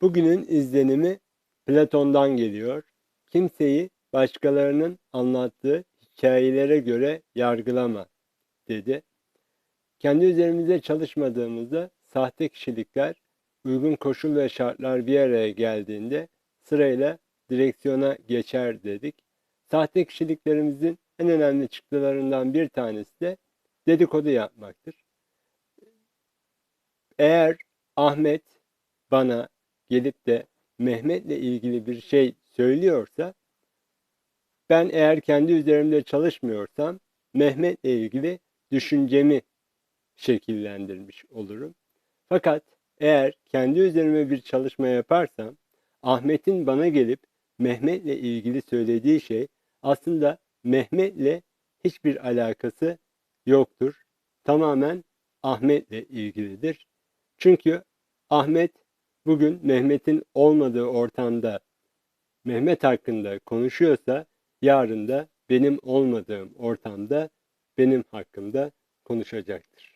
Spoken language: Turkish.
Bugünün izlenimi Platon'dan geliyor. Kimseyi başkalarının anlattığı hikayelere göre yargılama dedi. Kendi üzerimizde çalışmadığımızda sahte kişilikler uygun koşul ve şartlar bir araya geldiğinde sırayla direksiyona geçer dedik. Sahte kişiliklerimizin en önemli çıktılarından bir tanesi de dedikodu yapmaktır. Eğer Ahmet bana gelip de Mehmet'le ilgili bir şey söylüyorsa ben eğer kendi üzerimde çalışmıyorsam Mehmet'le ilgili düşüncemi şekillendirmiş olurum. Fakat eğer kendi üzerime bir çalışma yaparsam Ahmet'in bana gelip Mehmet'le ilgili söylediği şey aslında Mehmet'le hiçbir alakası yoktur. Tamamen Ahmet'le ilgilidir. Çünkü Ahmet bugün Mehmet'in olmadığı ortamda Mehmet hakkında konuşuyorsa yarın da benim olmadığım ortamda benim hakkımda konuşacaktır.